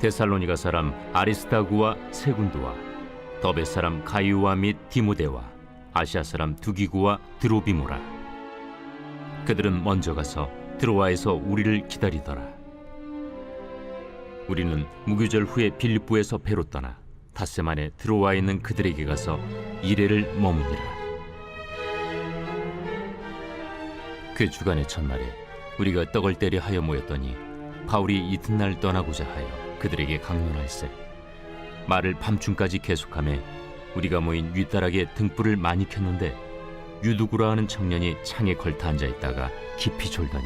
데살로니가 사람 아리스타구와 세군도와 더베 사람 가이우와 및 디모데와 아시아 사람 두기구와 드로비모라. 그들은 먼저 가서 드로아에서 우리를 기다리더라. 우리는 무교절 후에 빌립보에서 배로 떠나 닷새 만에 드로아에 있는 그들에게 가서 이래를 머무니라. 그 주간의 첫날에 우리가 떡을 때려 하여 모였더니 바울이 이튿날 떠나고자 하여 그들에게 강론할세 말을 밤중까지 계속하며 우리가 모인 윗다락에 등불을 많이 켰는데 유두구라 하는 청년이 창에 걸터 앉아 있다가 깊이 졸더니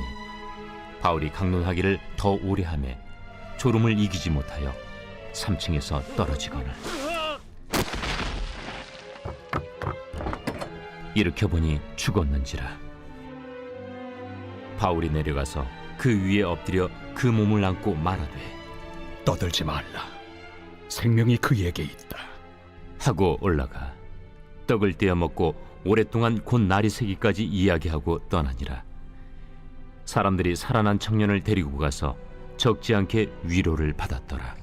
바울이 강론하기를 더 오래 하며 졸음을 이기지 못하여 3층에서 떨어지거늘. 일으켜 보니 죽었는지라. 바울이 내려가서 그 위에 엎드려 그 몸을 안고 말하되 떠들지 말라. 생명이 그에게 있다. 하고 올라가 떡을 떼어 먹고 오랫동안 곧 날이 새기까지 이야기하고 떠나니라 사람들이 살아난 청년을 데리고 가서 적지 않게 위로를 받았더라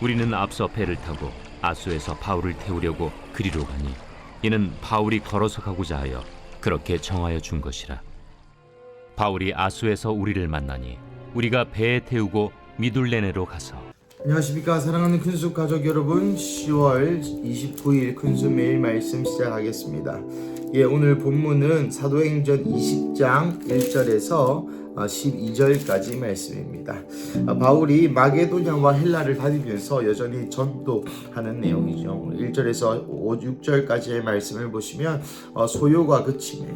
우리는 앞서 배를 타고 아수에서 바울을 태우려고 그리로 가니 이는 바울이 걸어서 가고자 하여 그렇게 정하여 준 것이라 바울이 아수에서 우리를 만나니 우리가 배에 태우고 미둘레네로 가서. 안녕하십니까. 사랑하는 큰숙 가족 여러분. 10월 29일 큰숙 매일 말씀 시작하겠습니다. 예 오늘 본문은 사도행전 20장 1절에서 12절까지 말씀입니다. 아, 바울이 마게도냐와 헬라를 다니면서 여전히 전도하는 내용이죠. 1절에서 5, 6절까지의 말씀을 보시면 어, 소요가 그치네.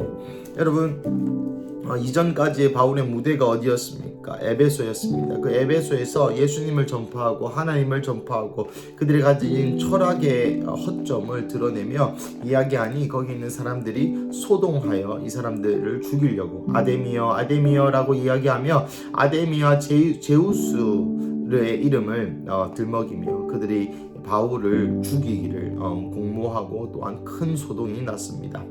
여러분 어, 이전까지의 바울의 무대가 어디였습니까? 에베소였습니다. 그 에베소에서 예수님을 전파하고 하나님을 전파하고 그들이 가진 철학의 어, 허점을 드러내며 이야기하니 거기 있는 사람들이 소동하여 이 사람들을 죽이려고 아데미어 아데미어라고 이야기하며 아데미어 제, 제우스의 이름을 어, 들먹이며 그들이 바울을 죽이기를 어, 공모하고 또한 큰 소동이 났습니다.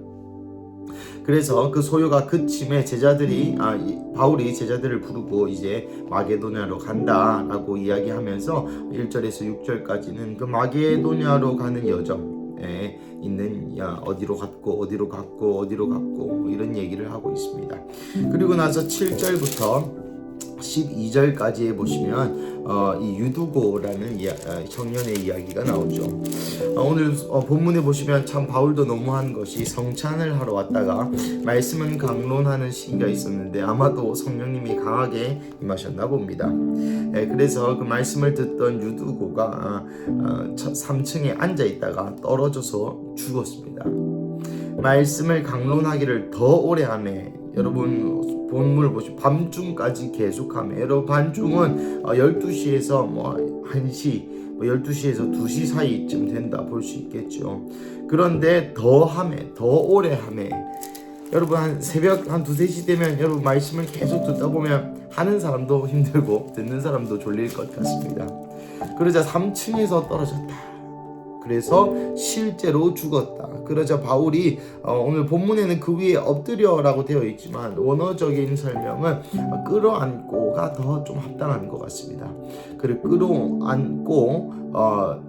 그래서 그 소요가 그침에 제자들이 아, 이- 바울이 제자들을 부르고 이제 마게도냐로 간다라고 이야기하면서 1절에서 6절까지는 그 마게도냐로 가는 여정에 있는 야, 어디로 갔고 어디로 갔고 어디로 갔고 뭐 이런 얘기를 하고 있습니다. 그리고 나서 7절부터 12절까지에 보시면 어, 이 유두고라는 이야, 어, 청년의 이야기가 나오죠. 어, 오늘 어, 본문에 보시면 참 바울도 너무한 것이 성찬을 하러 왔다가 말씀은 강론하는 시기가 있었는데 아마도 성령님이 강하게 임하셨나 봅니다. 예, 그래서 그 말씀을 듣던 유두고가 아, 어, 3층에 앉아 있다가 떨어져서 죽었습니다. 말씀을 강론하기를 더 오래 하매 여러분 본문을 보시면 밤중까지 계속하며 여러분 밤중은 어, 12시에서 뭐 1시 뭐 12시에서 2시 사이쯤 된다 볼 수 있겠죠. 그런데 더 하매 더 오래 하매 여러분 한 새벽 한 두세 시 되면 여러분 말씀을 계속 듣다 보면 하는 사람도 힘들고 듣는 사람도 졸릴 것 같습니다. 그러자 3층에서 떨어졌다. 그래서 실제로 죽었다. 그러자 바울이 어, 오늘 본문에는 그 위에 엎드려라고 되어 있지만 원어적인 설명은 끌어안고가 더 좀 합당한 것 같습니다. 그를 끌어안고 어,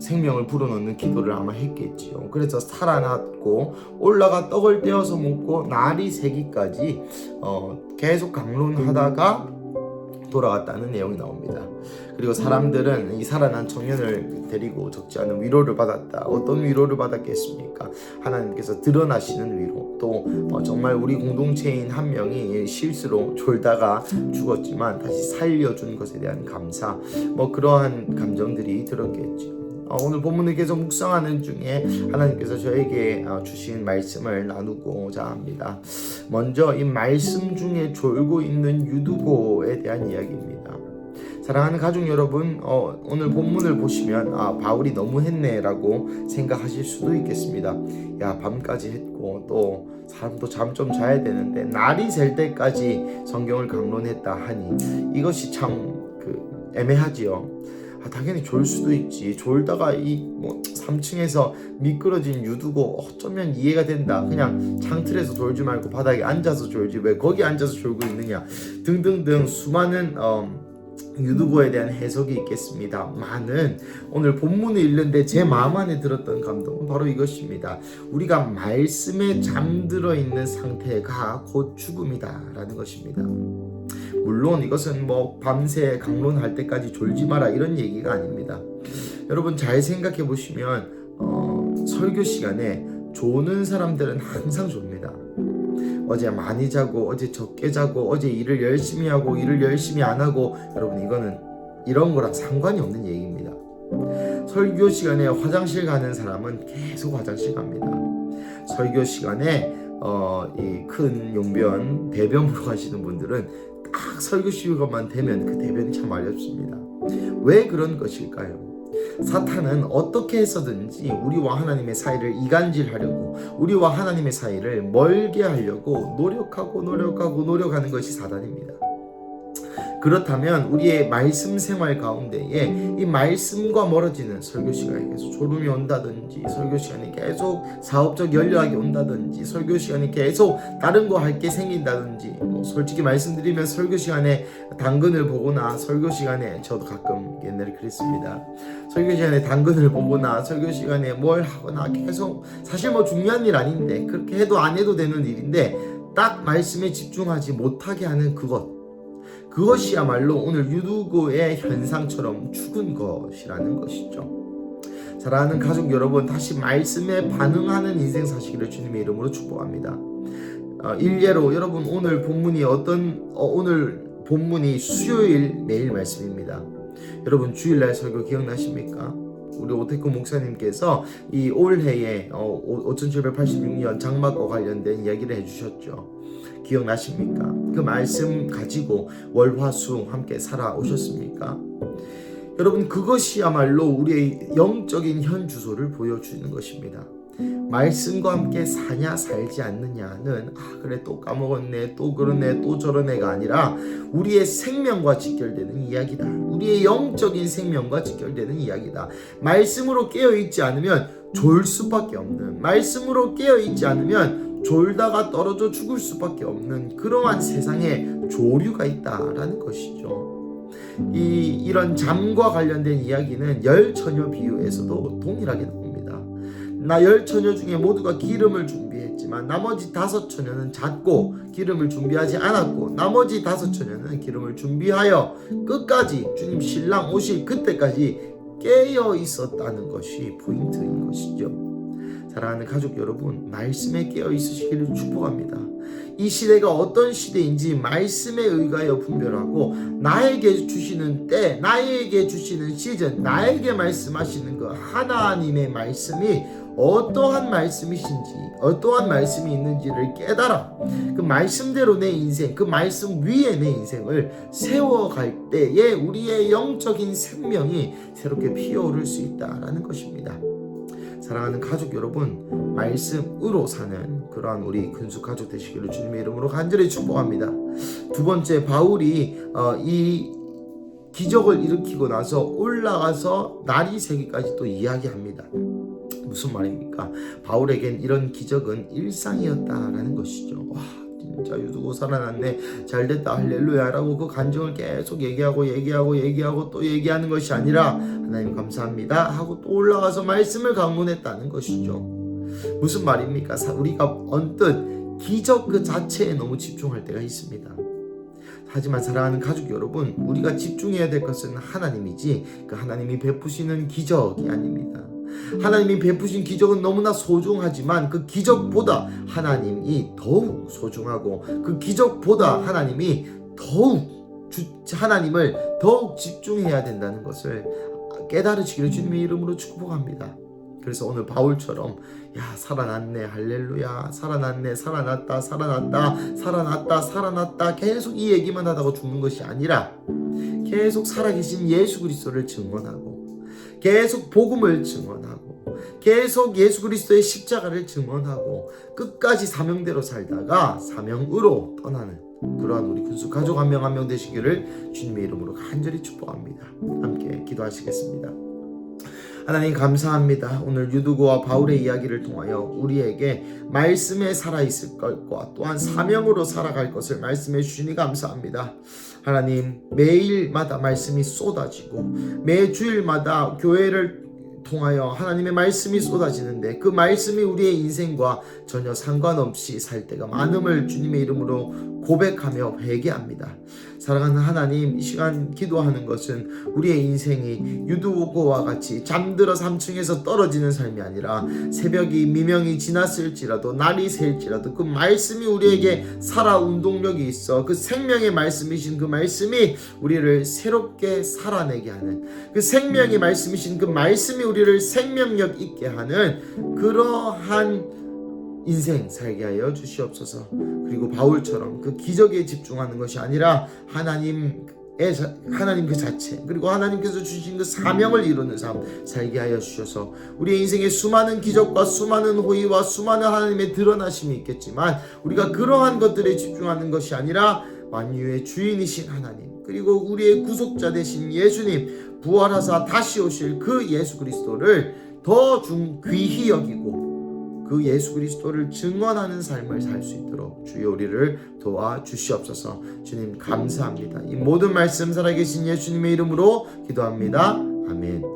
생명을 불어넣는 기도를 아마 했겠지요. 그래서 살아났고 올라가 떡을 떼어서 먹고 날이 새기까지 어, 계속 강론하다가 돌아왔다는 내용이 나옵니다. 그리고 사람들은 이 살아난 청년을 데리고 적지 않은 위로를 받았다. 어떤 위로를 받았겠습니까? 하나님께서 드러나시는 위로. 또 어, 정말 우리 공동체인 한 명이 실수로 졸다가 죽었지만 다시 살려준 것에 대한 감사. 뭐 그러한 감정들이 들었겠죠. 어, 오늘 본문을 계속 묵상하는 중에 하나님께서 저에게 어, 주신 말씀을 나누고자 합니다. 먼저 이 말씀 중에 졸고 있는 유두고에 대한 이야기입니다. 사랑하는 가족 여러분, 어, 오늘 본문을 보시면 아 바울이 너무 했네라고 생각하실 수도 있겠습니다. 야 밤까지 했고 또 사람도 잠 좀 자야 되는데 날이 셀 때까지 성경을 강론했다 하니 이것이 참 그 애매하지요. 아, 당연히 졸 수도 있지. 졸다가 이 뭐 3층에서 미끄러진 유두고 어쩌면 이해가 된다. 그냥 창틀에서 졸지 말고 바닥에 앉아서 졸지 왜 거기 앉아서 졸고 있느냐 등등등 수많은 어, 유두고에 대한 해석이 있겠습니다. 많은 오늘 본문을 읽는데 제 마음 안에 들었던 감동은 바로 이것입니다. 우리가 말씀에 잠들어 있는 상태가 곧 죽음이다라는 것입니다. 물론 이것은 뭐 밤새 강론할 때까지 졸지 마라 이런 얘기가 아닙니다. 여러분 잘 생각해 보시면 어, 설교 시간에 조는 사람들은 항상 좁니다. 어제 많이 자고 어제 적게 자고 어제 일을 열심히 하고 일을 열심히 안 하고 여러분 이거는 이런 거랑 상관이 없는 얘기입니다. 설교 시간에 화장실 가는 사람은 계속 화장실 갑니다. 설교 시간에 어, 이 큰 용변 대변 보러 가시는 분들은 딱 설교 시간만 되면 그 대변이 참 어렵습니다. 왜 그런 것일까요? 사탄은 어떻게 해서든지 우리와 하나님의 사이를 이간질하려고 우리와 하나님의 사이를 멀게 하려고 노력하고 노력하고 노력하는 것이 사단입니다. 그렇다면 우리의 말씀 생활 가운데에 이 말씀과 멀어지는 설교 시간에 계속 졸음이 온다든지 설교 시간에 계속 사업적 연락이 온다든지 설교 시간에 계속 다른 거 할 게 생긴다든지 뭐 솔직히 말씀드리면 설교 시간에 당근을 보거나 설교 시간에 저도 가끔 옛날에 그랬습니다. 설교 시간에 당근을 보거나 설교 시간에 뭘 하거나 계속 사실 뭐 중요한 일 아닌데 그렇게 해도 안 해도 되는 일인데 딱 말씀에 집중하지 못하게 하는 그것 그것이야말로 오늘 유두고의 현상처럼 죽은 것이라는 것이죠. 사랑하는 가족 여러분, 다시 말씀에 반응하는 인생 사시기를 주님의 이름으로 축복합니다. 어, 일례로 여러분 오늘 본문이 어떤 어, 오늘 본문이 수요일 매일 말씀입니다. 여러분 주일날 설교 기억나십니까? 우리 오태구 목사님께서 이 올해에 어, 5786년 장막과 관련된 이야기를 해주셨죠. 기억나십니까? 그 말씀 가지고 월화수 함께 살아오셨습니까? 여러분 그것이야말로 우리의 영적인 현 주소를 보여주는 것입니다. 말씀과 함께 사냐 살지 않느냐는 아 그래 또 까먹었네 또 그러네 또 저러네가 아니라 우리의 생명과 직결되는 이야기다. 우리의 영적인 생명과 직결되는 이야기다. 말씀으로 깨어 있지 않으면 졸 수밖에 없는 말씀으로 깨어 있지 않으면 졸다가 떨어져 죽을 수밖에 없는 그러한 세상에 조류가 있다라는 것이죠. 이 이런 잠과 관련된 이야기는 열 처녀 비유에서도 동일하게 나옵니다. 나열 처녀 중에 모두가 기름을 준비했지만 나머지 다섯 처녀는 잤고 기름을 준비하지 않았고 나머지 다섯 처녀는 기름을 준비하여 끝까지 주님 신랑 오실 그때까지 깨어 있었다는 것이 포인트인 것이죠. 사랑하는 가족 여러분, 말씀에 깨어 있으시기를 축복합니다. 이 시대가 어떤 시대인지 말씀에 의하여 분별하고 나에게 주시는 때, 나에게 주시는 시즌, 나에게 말씀하시는 그 하나님의 말씀이 어떠한 말씀이신지, 어떠한 말씀이 있는지를 깨달아 그 말씀대로 내 인생, 그 말씀 위에 내 인생을 세워갈 때에 우리의 영적인 생명이 새롭게 피어오를 수 있다라는 것입니다. 사랑하는 가족 여러분, 말씀으로 사는 그러한 우리 근수 가족 되시기를 주님의 이름으로 간절히 축복합니다. 두 번째, 바울이 어, 이 기적을 일으키고 나서 올라가서 날이 새기까지 또 이야기합니다. 무슨 말입니까? 바울에겐 이런 기적은 일상이었다라는 것이죠. 와, 진짜 유두고 살아났네. 잘됐다. 할렐루야라고 그 간증을 계속 얘기하고 얘기하고 얘기하고 또 얘기하는 것이 아니라 하나님 감사합니다 하고 또 올라가서 말씀을 강론했다는 것이죠. 무슨 말입니까? 우리가 언뜻 기적 그 자체에 너무 집중할 때가 있습니다. 하지만 사랑하는 가족 여러분, 우리가 집중해야 될 것은 하나님이지 그 하나님이 베푸시는 기적이 아닙니다. 하나님이 베푸신 기적은 너무나 소중하지만 그 기적보다 하나님이 더욱 소중하고 그 기적보다 하나님이 더욱 주, 하나님을 더욱 집중해야 된다는 것을 깨달으시기를 주님의 이름으로 축복합니다. 그래서 오늘 바울처럼 야 살아났네 할렐루야 살아났네 살아났다 살아났다 살아났다 살아났다 계속 이 얘기만 하다가 죽는 것이 아니라 계속 살아계신 예수 그리스도를 증언하고 계속 복음을 증언하고 계속 예수 그리스도의 십자가를 증언하고 끝까지 사명대로 살다가 사명으로 떠나는 그러한 우리 군수 가족 한 명 한 명 되시기를 주님의 이름으로 간절히 축복합니다. 함께 기도하시겠습니다. 하나님 감사합니다. 오늘 유두고와 바울의 이야기를 통하여 우리에게 말씀에 살아 있을 것과 또한 사명으로 살아갈 것을 말씀해 주시니 감사합니다. 하나님 매일마다 말씀이 쏟아지고 매 주일마다 교회를 통하여 하나님의 말씀이 쏟아지는데 그 말씀이 우리의 인생과 전혀 상관없이 살 때가 많음을 주님의 이름으로 고백하며 회개합니다. 사랑하는 하나님, 이 시간 기도하는 것은 우리의 인생이 유두고와 같이 잠들어 3층에서 떨어지는 삶이 아니라 새벽이 미명이 지났을지라도 날이 셀지라도 그 말씀이 우리에게 살아 운동력이 있어 그 생명의 말씀이신 그 말씀이 우리를 새롭게 살아내게 하는 그 생명의 말씀이신 그 말씀이 우리를 생명력 있게 하는 그러한 인생 살게 하여 주시옵소서. 그리고 바울처럼 그 기적에 집중하는 것이 아니라 하나님의 자- 하나님 그 자체 그리고 하나님께서 주신 그 사명을 이루는 삶 살게 하여 주셔서 우리의 인생에 수많은 기적과 수많은 호의와 수많은 하나님의 드러나심이 있겠지만 우리가 그러한 것들에 집중하는 것이 아니라 만유의 주인이신 하나님 그리고 우리의 구속자 되신 예수님 부활하사 다시 오실 그 예수 그리스도를 더 중 귀히 여기고 그 예수 그리스도를 증언하는 삶을 살 수 있도록 주여 우리를 도와 주시옵소서. 주님 감사합니다. 이 모든 말씀 살아계신 예수님의 이름으로 기도합니다. 아멘.